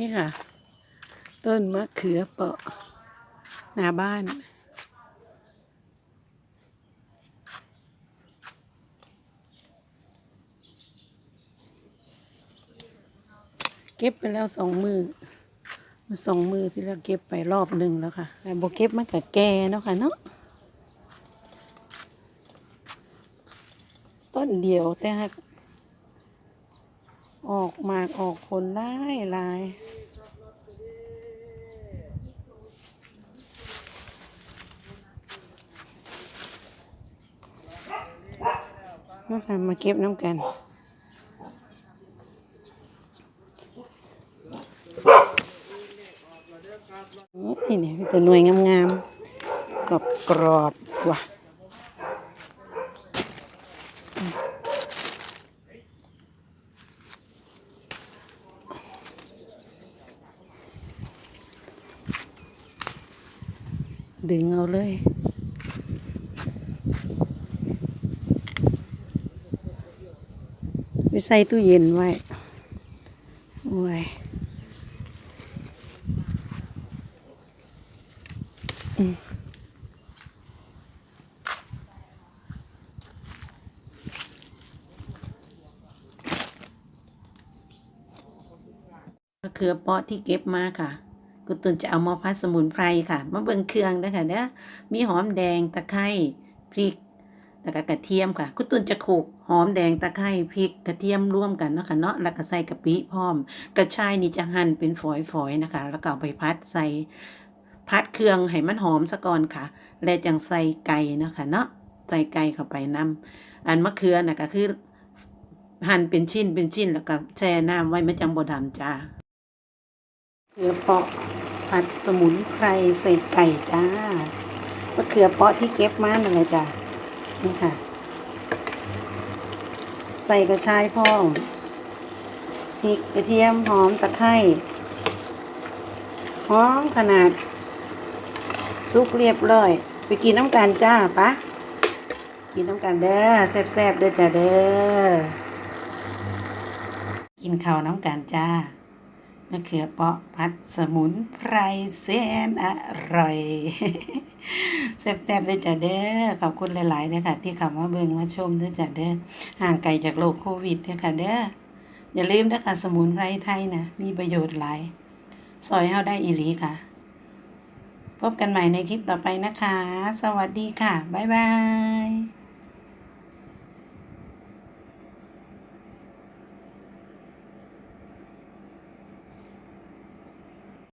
นี่ค่ะ ต้นมะเขือเปาะหน้าบ้าน เก็บไปแล้วสองมือมาสองมือที่เราเก็บไปรอบหนึ่งแล้วค่ะแต่โบเก็บมันกับแก่เนาะค่ะเนาะต้นเดียวแต่หากออกมากออกผลหลายลาย มาค่ะมาเก็บน้ำกันนี่เนี่ยมีแต่หน่วยงามๆกรอบกรอบๆว่ะดึงเอาเลยไป ใส่ตู้เย็นไว้ โอ้ยมะเขือเปาะที่เก็บมาค่ะกุตุนจะเอามาพัดสมุนไพรค่ะ มาเบิ่งเครื่องนะคะเด้อมีหอมแดงตะไคร้พริก แล้วก็กระเทียมค่ะกุณตุนจะโขลกหอมแดงตะไคร้พริกกระเทียมร่วมกันเนาะค่ะเนาะแล้วก็ใส่กะปิพร้อม กระชายนี่จะหั่นเป็นฝอยๆนะคะ แล้วก็เอาไปพัดใส่พัดเครื่องให้มันหอมซะก่อนค่ะ แล้วจังใส่ไก่เนาะคะเนาะใส่ไก่เข้าไปนํอันมะเขือน่ะก็คือหั่นเป็นชิ้นเป็นชิ้นแล้วก็แช่น้ำไว้มันจังบ่ดำจ้าเขือเปาะผัดสมุนไพรใส่ไก่จ้ามะเขือเปาะที่เก็บมานั่นเลยจ้ะ นี่ค่ะ ใส่กระชายพ่องพริกกระเทียมหอมตะไคร้หอมขนาดสุกเรียบร้อย ไปกินน้ำกันจ้าปะกินน้ำกันเด้อแซ่บๆเด้อจ้าเด้อกินข้าวน้ำกันจ้ามะเขือเปาะผัดสมุนไพรแสนอร่อย แซ่บๆได้จ้ะเด้อขอบคุณหลายๆนะคะที่เข้ามาเบิ่งมาชมด้อจ้ะเด้อห่างไกลจากโรคโควิดเด้อค่ะเด้ออย่าลืมนะคะสมุนไพรไทยนะมีประโยชน์หลายซอยเฮาได้อีหลีค่ะ พบกันใหม่ในคลิปต่อไปนะคะ สวัสดีค่ะ บ๊ายบาย